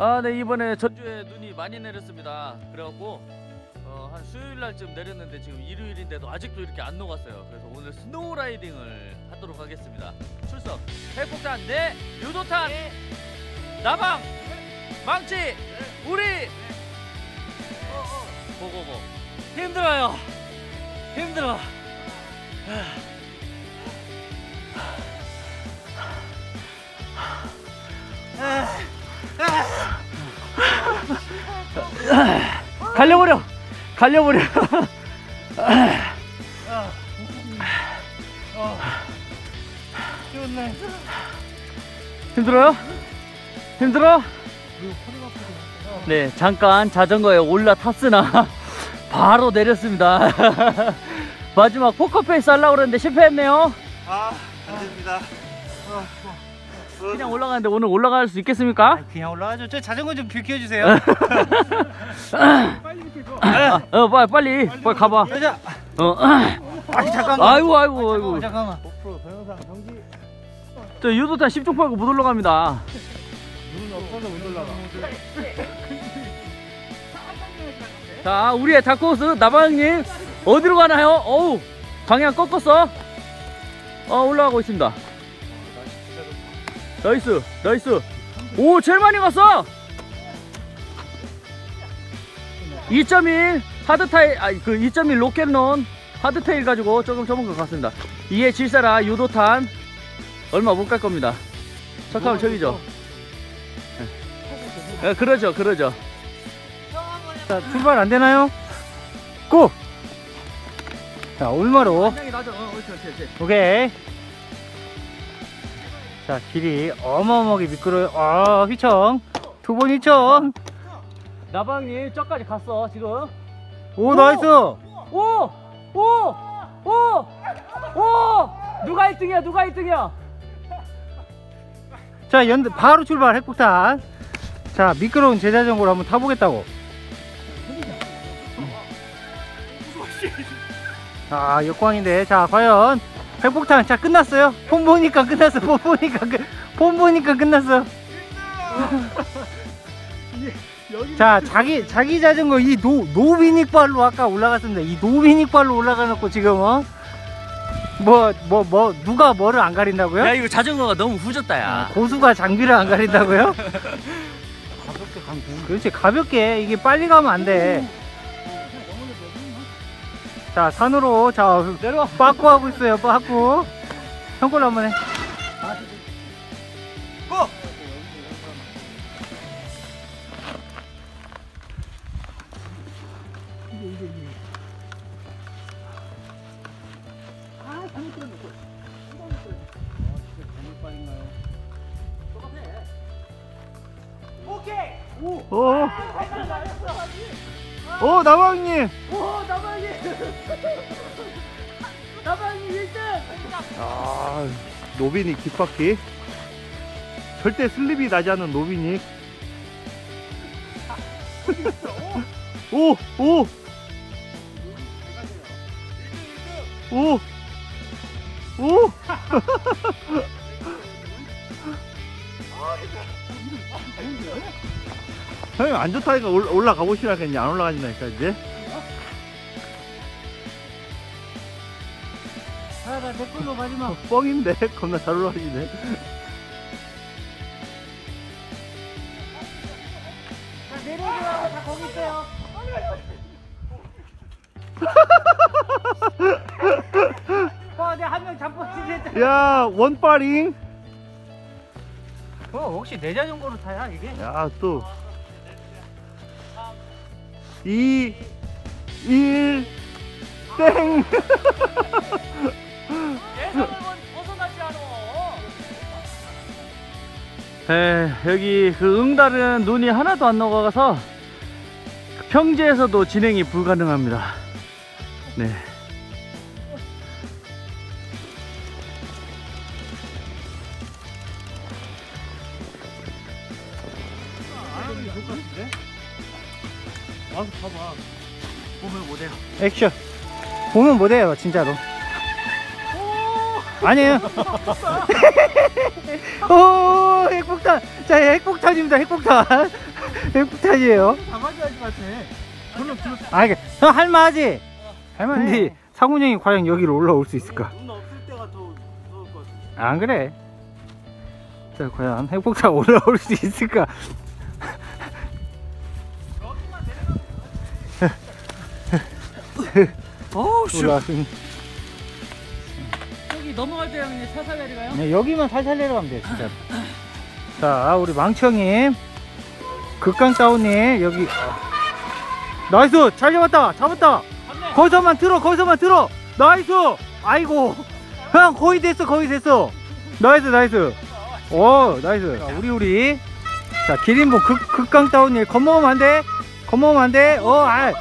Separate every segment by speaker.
Speaker 1: 아, 네 이번에 전주에 눈이 많이 내렸습니다. 그래갖고 어, 한 수요일 날쯤 내렸는데 지금 일요일인데도 아직도 이렇게 안 녹았어요. 그래서 오늘 스노우 라이딩을 하도록 하겠습니다. 출석! 핵폭탄! 네! 유도탄! 나방! 망치! 우리! 고고고. 힘들어요. 힘들어. 갈려버려 갈려버려 힘들어요? 힘들어? 네 잠깐 자전거에 올라탔으나 바로 내렸습니다 마지막 포커페이스 하려고 그랬는데 실패했네요
Speaker 2: 아, 안 됩니다.
Speaker 1: 그냥 올라가는데 오늘 올라갈 수 있겠습니까?
Speaker 3: 그냥 올라가죠. 저 자전거 좀 비켜주세요.
Speaker 1: 아, 어 빨리 빨리 빨리 가봐
Speaker 3: 여자.
Speaker 1: 어
Speaker 3: 아니 잠깐만.
Speaker 1: 아이고 아이고 아이고
Speaker 3: 잠깐만.
Speaker 2: 고프로 동영상 정지.
Speaker 1: 저 유도탄 10종 팔고 못 올라갑니다
Speaker 2: 눈은 없어서 못 올라가.
Speaker 1: 자 우리의 다크호스 나방님 어디로 가나요? 어우 방향 꺾었어 어 올라가고 있습니다 나이스 나이스. 오 제일 많이 갔어. 2.1 하드타일 아그 2.1 로켓론 하드테일 가지고 조금 접은 것 같습니다. 이에 질사라 유도탄 얼마 못 갈 겁니다. 잠깐만 저기죠? 예, 그러죠 그러죠.
Speaker 3: 자 출발 안 되나요? 고. 자 올마로.
Speaker 1: 어
Speaker 3: 오케이. 자 길이 어마어마하게 미끄러요. 아 휘청. 두 번 휘청.
Speaker 1: 나방이 저까지 갔어 지금
Speaker 3: 오 나이스.
Speaker 1: 오! 오! 오! 오! 누가 1등이야 누가 1등이야
Speaker 3: 자 연, 바로 출발 핵폭탄. 자 미끄러운 제자전거로 한번 타보겠다고. 아 역광인데 자 과연 핵폭탄 자 끝났어요. 폰 보니까 끝났어. 폰 보니까 끝. 폰 보니까 끝났어. 자 자기 자기 자전거 이 노 노비닉 발로 아까 올라갔습니다. 이 노비닉 발로 올라가놓고 지금 어? 뭐 뭐 뭐 누가 뭐를 안 가린다고요?
Speaker 1: 야 이거 자전거가 너무 후졌다
Speaker 3: 아,
Speaker 1: 야
Speaker 3: 고수가 장비를 안 가린다고요? 그렇지 가볍게 이게 빨리 가면 안돼 자 산으로 자
Speaker 1: 내려와.
Speaker 3: 빠꾸 하고 있어요 빠꾸. 형걸로 한번 해
Speaker 1: 나방이 나방이 1등
Speaker 2: 아, 노비닉 뒷바퀴. 절대 슬립이 나지 않는 노비닉. 오, 오. 오. 오. 형님 안 좋다니까 올- 올라가 보시라 했는데 안 올라가진다니까 이제
Speaker 3: 아나 댓글로 마지막
Speaker 2: 뻥인데 겁나 잘 올라가시네
Speaker 3: 자 내려오라고 다 거기 있어요 어, 내가 한명 잡고 치겠다.
Speaker 2: 야 원파링
Speaker 3: 어, 혹시 내 자전거로 타야 이게?
Speaker 2: 야또 2 1 땡!
Speaker 1: 에 여기 그 응달은 눈이 하나도 안 녹아가서 평지에서도 진행이 불가능합니다 네
Speaker 2: 와서 봐봐
Speaker 1: 보면 못해요
Speaker 3: 액션. 보면 못해요, 진짜로. 아니에요. 오, 핵폭탄. 자, 핵폭탄입니다, 핵폭탄. 핵폭탄이에요.
Speaker 2: 잡아줘야지 같아. 별로 별로
Speaker 3: 아, 이게 형 할만하지? 할만한데 상훈 형이 과연 여기로 올라올 수 있을까?
Speaker 2: 눈 없을 때가 더 무서울 것 같아.
Speaker 3: 안 그래? 자, 과연 핵폭탄 올라올 수 있을까?
Speaker 1: 어우 씨. 넘어갈 때 형님 살살 내려가요?
Speaker 3: 네, 여기만 살살 내려가면 돼, 진짜. 자, 우리 망청님, 극강 다운님, 여기. 어. 나이스! 잘 잡았다! 잡았다!
Speaker 1: 갔네.
Speaker 3: 거기서만 들어, 거기서만 들어! 나이스! 아이고! 형, 거의 됐어, 거의 됐어! 나이스, 나이스! 오, 나이스! 자, 우리, 우리. 자, 기린봉 극, 극강 다운님, 겁먹으면 안 돼! 겁먹으면 안 돼! 어, 아!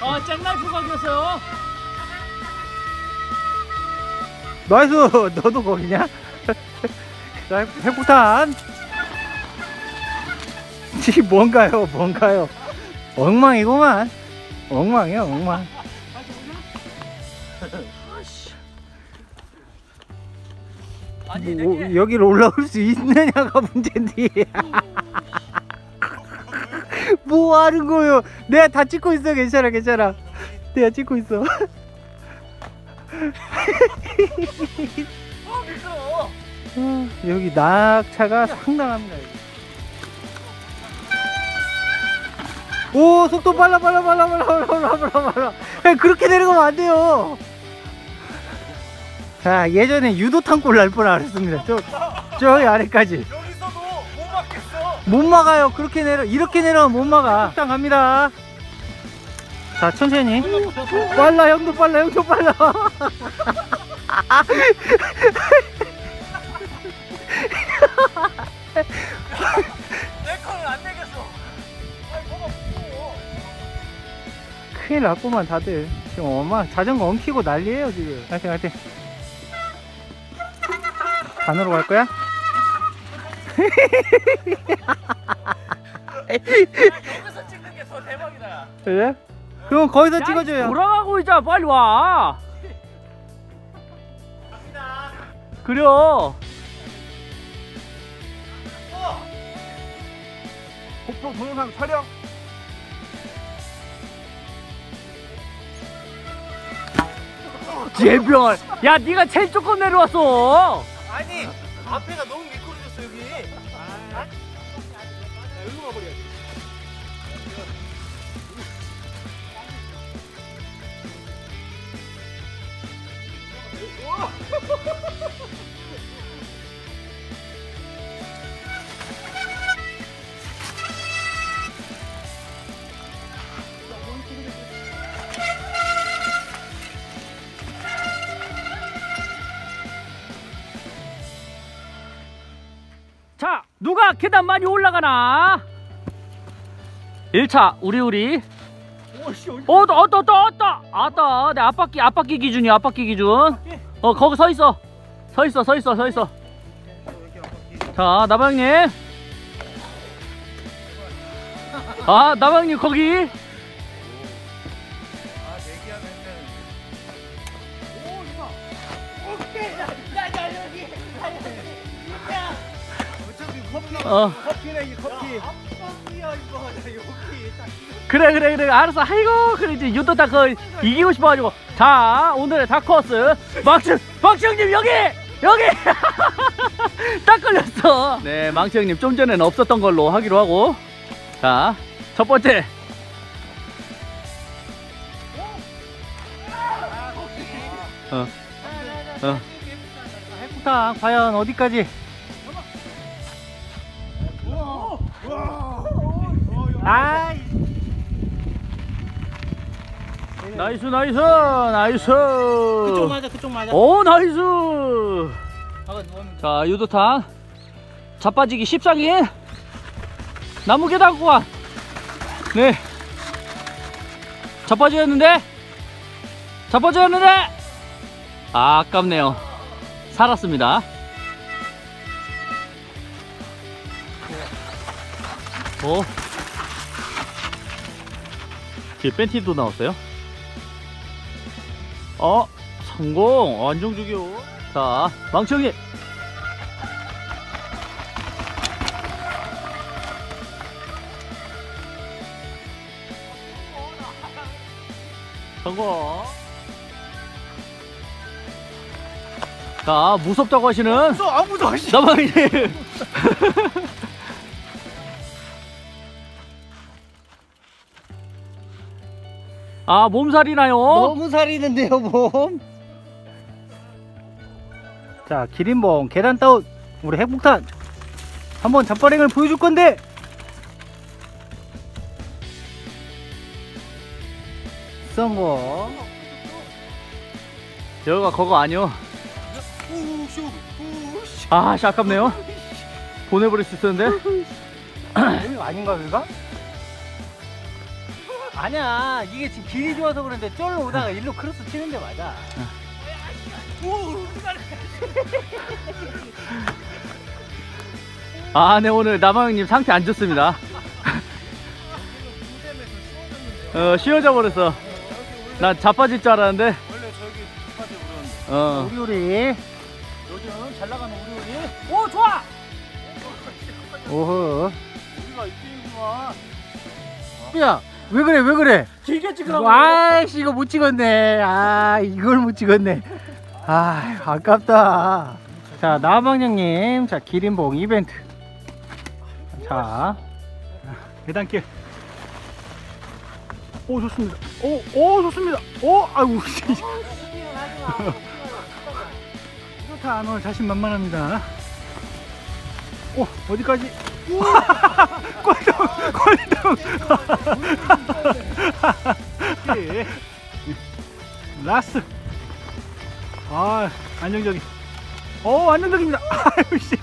Speaker 1: 아 잭나이프 각이었어요.
Speaker 3: 나이스! 너도 거기냐? 자, 핵- 핵폭탄! 이 뭔가요? 뭔가요? 엉망이구만. 엉망이야, 엉망. 뭐, 여기로 올라올 수 있느냐가 문제인데. 뭐 하는 거요? 내가 다 찍고 있어. 괜찮아, 괜찮아. 내가 찍고 있어.
Speaker 1: 어, 미끄러워.
Speaker 3: 여기 낙차가 상당합니다. 여기. 오 속도 빨라 빨라 빨라 빨라 빨라 빨라 빨라 그냥 예, 그렇게 내려가면 안 돼요 자 예전에 유도탄골 날 뻔 알았습니다 저, 저기 아래까지
Speaker 2: 여기서도 못 막겠어
Speaker 3: 못 막아요 그렇게 내려 이렇게 내려가면 못 막아 딱 갑니다 자 천천히 빨라 형도 빨라 형도 빨라
Speaker 2: 내 거는 안 되겠어. 아니 뭐가 무서워.
Speaker 3: 큰일 났구만 다들 지금 엄마 자전거 엉키고 난리에요 지금 화이팅 화이팅 반으로 갈 거야?
Speaker 1: 여기서 찍는 게 더 대박이다.
Speaker 3: 그래? 그럼 거기서 찍어줘요
Speaker 1: 돌아가고 있자 빨리 와. 그려.
Speaker 2: 폭포 동영상 촬영.
Speaker 1: 제병을. 야 네가 제일 조금 내려왔어.
Speaker 2: 아니 앞에가 너무 미끄러졌어 여기. 아, 여기로 가버려야지.
Speaker 1: 자, 누가 계단 많이 올라가나? 1차, 우리, 우리.
Speaker 2: 오씨 여기.
Speaker 1: 어, 또, 어떠, 어떠, 어떠. 아따, 내 앞바퀴, 앞바퀴 기준이야, 앞바퀴 기준. 어, 거기 서 있어. 서 있어, 서 있어, 서 있어. 자, 나방님. 아, 나방님, 거기.
Speaker 2: 커피.
Speaker 1: 어,
Speaker 2: 커피네 이 커피. 앞방이야 이거. 야, 여기 딱.
Speaker 1: 그래, 그래, 그래. 알았어. 아이고, 그래, 이제 유도 다그 이기고 싶어가지고. 자, 오늘의 다크호스. 망치, 망치 형님, 여기! 여기! 딱 걸렸어. 네, 망치 형님 좀 전에는 없었던 걸로 하기로 하고. 자, 첫 번째. 어, 어.
Speaker 3: 핵폭탄 과연 어디까지 아
Speaker 1: 나이스, 나이스, 나이스.
Speaker 3: 그쪽 맞아 그쪽 맞아
Speaker 1: 오, 나이스. 자, 유도탄. 자빠지기 14긴. 나무 계단 구간. 네. 자빠지였는데. 자빠지였는데. 아, 아깝네요. 살았습니다. 오. 뒤에 팬티도 나왔어요? 어 성공! 안정적이요. 자 망청이 성공! 자 무섭다고 하시는
Speaker 3: 무서 아무도 하시
Speaker 1: 나방님! 아, 몸살이 나요?
Speaker 3: 너무 살이 는데요 몸. 자 기린봉 계단 다운 우리 핵폭탄 한번 잡발행을 보여줄 건데 성공
Speaker 1: 여기가 그거 아니요. 아, 씨, 아깝네요. 보내버릴 수 있었는데.
Speaker 3: 아닌가 여기가? 아니야 이게 지금 길이 좋아서 그런데 쫄로 오다가 일로 크로스 치는 데 맞아
Speaker 1: 아, 네, 오늘 나방님 상태 안 좋습니다. 어, 쉬어져 버렸어. 난 자빠질 줄 알았는데.
Speaker 2: 원래 저기.
Speaker 1: 어.
Speaker 3: 우리 우리
Speaker 2: 요즘 잘 나가는 우리 우리.
Speaker 3: 오 좋아 오호
Speaker 2: 우리가 이쪽이구만.
Speaker 3: 야 왜 그래 왜 그래?
Speaker 2: 길게 찍으라고.
Speaker 3: 아이씨 이거 못 찍었네. 아 이걸 못 찍었네. 아 아깝다. 자 나방장님. 자 기린봉 이벤트. 자. 계단길 오 좋습니다. 오오 좋습니다. 오 아이고. 좋다. 오늘 자신만만합니다. 오 어디까지 꼴등 예. 라스 아 안정적인 오 안정적입니다 아유 씨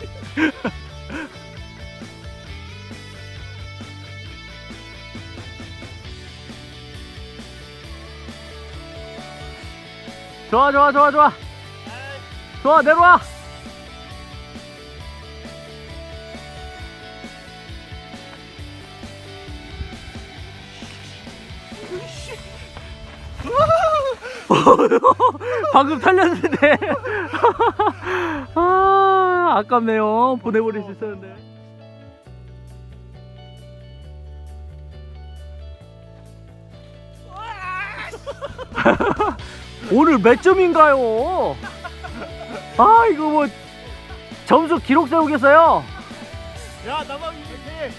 Speaker 1: 좋아, 좋아, 좋아, 좋아. 좋아, 내려와. 방금 탈렸는데. 아, 아깝네요. 보내버릴 수 있었는데. 오늘 몇 점인가요? 아 이거 뭐 점수 기록 세우겠어요?
Speaker 2: 야 나방 이세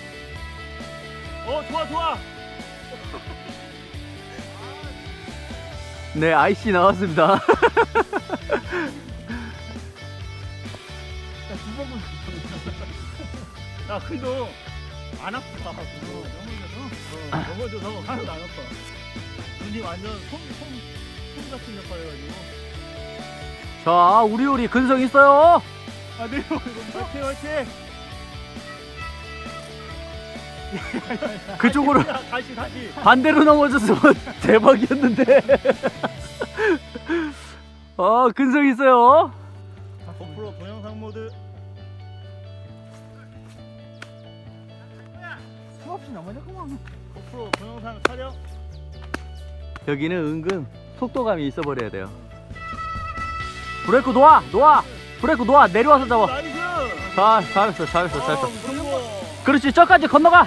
Speaker 2: 어 좋아 좋아.
Speaker 1: 네 IC 나왔습니다.
Speaker 2: 야 그래도 안 아프다. 그거 넘어져도 어, 넘어져도 하나도 안 아파. 눈이 완전 솜솜 솜 같은 역할 해가지고.
Speaker 1: 자 우리 우리 근성 있어요.
Speaker 2: 아 내려. 화이팅 화이팅.
Speaker 1: 그쪽으로
Speaker 2: 야, 다시 다시.
Speaker 1: 반대로 넘어졌으면 대박이었는데. 아 근성 있어요.
Speaker 2: 고프로 동영상 모드.
Speaker 3: 수없이 넘어졌구만
Speaker 2: 고프로 동영상 촬영.
Speaker 1: 여기는 은근 속도감이 있어 버려야 돼요. 브레이크 놓아 놓아 브레이크 놓아 내려와서 잡아.
Speaker 2: 나이스.
Speaker 1: 자 잘했어 잘했어 잘했어.
Speaker 2: 어.
Speaker 1: 그렇지 저까지 건너가.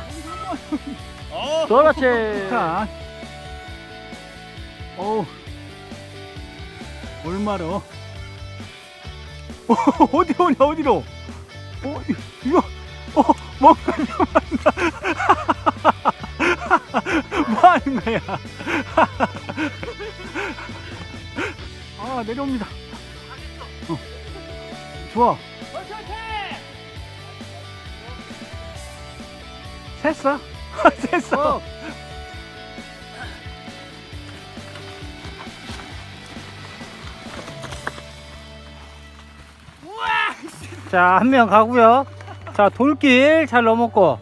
Speaker 2: 어.
Speaker 1: 그렇지.
Speaker 3: 자. 어우. 얼마로. 어, 어디로 오냐 어디로? 어 이- 이거 어 뭔가 뭐 하는 거야? 아 내려옵니다. 어. 좋아 셌어 셌어 자, 한 명 가고요. 자, 돌길 잘 넘었고.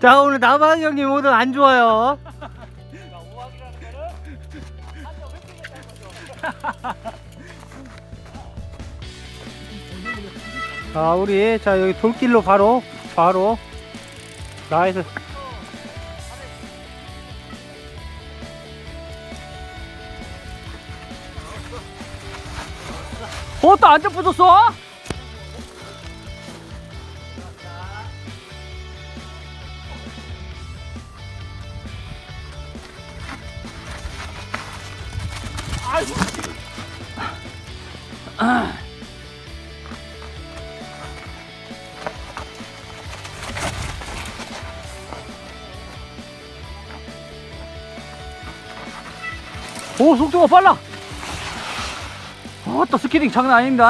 Speaker 3: 자, 오늘 나방 형님 오늘 안 좋아요. 자, 우리 자 여기 돌길로 바로 바로 나이스.
Speaker 1: 어, 또 안전 부졌어?
Speaker 4: 아이고.
Speaker 1: 오 속도가 빨라. 아따 스키딩 장난 아닙니다